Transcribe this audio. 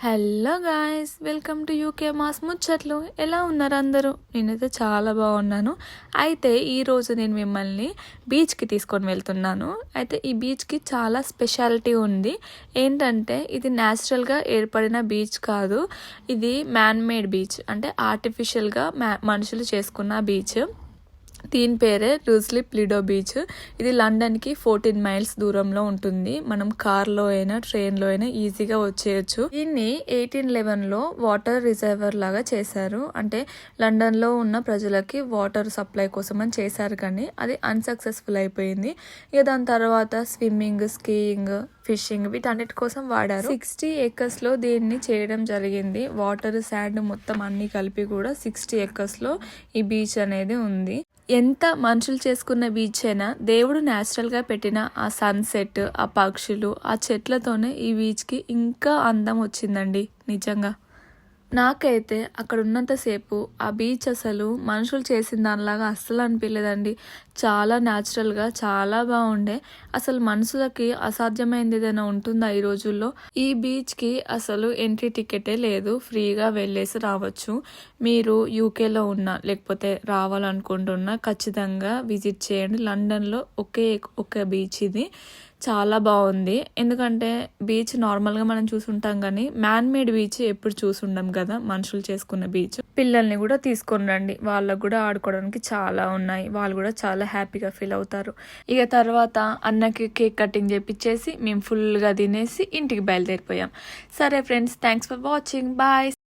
Hello guys welcome to UK mass ముచ్చట్లు. ఎలా ఉన్నారు అందరూ? నేనైతే చాలా బాగున్నాను. అయితే ఈరోజు నేను మిమ్మల్ని బీచ్కి తీసుకొని వెళ్తున్నాను. అయితే ఈ బీచ్కి చాలా స్పెషాలిటీ ఉంది. ఏంటంటే ఇది న్యాచురల్గా ఏర్పడిన బీచ్ కాదు. ఇది మ్యాన్మేడ్ బీచ్. అంటే ఆర్టిఫిషియల్గా మనుషులు చేసుకున్న బీచ్. దీని పేరే రూస్లీ లిడో బీచ్. ఇది లండన్కి ఫోర్టీన్ మైల్స్ దూరంలో ఉంటుంది. మనం కార్లో అయినా ట్రైన్లో అయినా ఈజీగా వచ్చేయచ్చు. దీన్ని ఎయిటీన్ లెవెన్లో వాటర్ రిజర్వర్ లాగా చేశారు. అంటే లండన్లో ఉన్న ప్రజలకి వాటర్ సప్లై కోసం అని చేశారు కానీ అది అన్సక్సెస్ఫుల్ అయిపోయింది. ఇక దాని తర్వాత స్విమ్మింగ్ స్కీయింగ్ ఫిషింగ్ వీటన్నిటి కోసం వాడారు. సిక్స్టీ ఏకర్స్ దీన్ని చేయడం జరిగింది. వాటర్ శాండ్ మొత్తం అన్ని కలిపి కూడా సిక్స్టీ ఏకర్స్ ఈ బీచ్ అనేది ఉంది. ఎంత మనుషులు చేసుకున్న బీచ్ అయినా దేవుడు న్యాచురల్గా పెట్టిన ఆ సన్సెట్ ఆ పక్షులు ఆ చెట్లతోనే ఈ బీచ్కి ఇంకా అందం వచ్చిందండి. నిజంగా. నాకైతే అక్కడ ఉన్నంతసేపు ఆ బీచ్ అసలు మనుషులు చేసిన దానిలాగా అస్సలు అనిపించలేదండి చాలా న్యాచురల్గా చాలా బాగుండే. అసలు మనుషులకి అసాధ్యమైంది ఏదైనా ఉంటుందా ఈ రోజుల్లో? ఈ బీచ్కి అసలు ఎంట్రీ టికెటే లేదు. ఫ్రీగా వెళ్ళేసి రావచ్చు. మీరు యూకేలో ఉన్న లేకపోతే రావాలనుకుంటున్నా ఖచ్చితంగా విజిట్ చేయండి. లండన్లో ఒకే ఒక బీచ్ ఇది. చాలా బాగుంది. ఎందుకంటే బీచ్ నార్మల్గా మనం చూసుంటాం కానీ మ్యాన్ మేడ్ బీచ్ ఎప్పుడు చూసుండం కదా మనుషులు చేసుకున్న బీచ్. పిల్లల్ని కూడా తీసుకొని రండి. వాళ్ళకు కూడా ఆడుకోవడానికి చాలా ఉన్నాయి. వాళ్ళు కూడా చాలా హ్యాపీగా ఫీల్ అవుతారు. ఇక తర్వాత అన్నకి కేక్ కటింగ్ చేపించేసి మేము ఫుల్గా తినేసి ఇంటికి బయలుదేరిపోయాం. సరే friends thanks for watching bye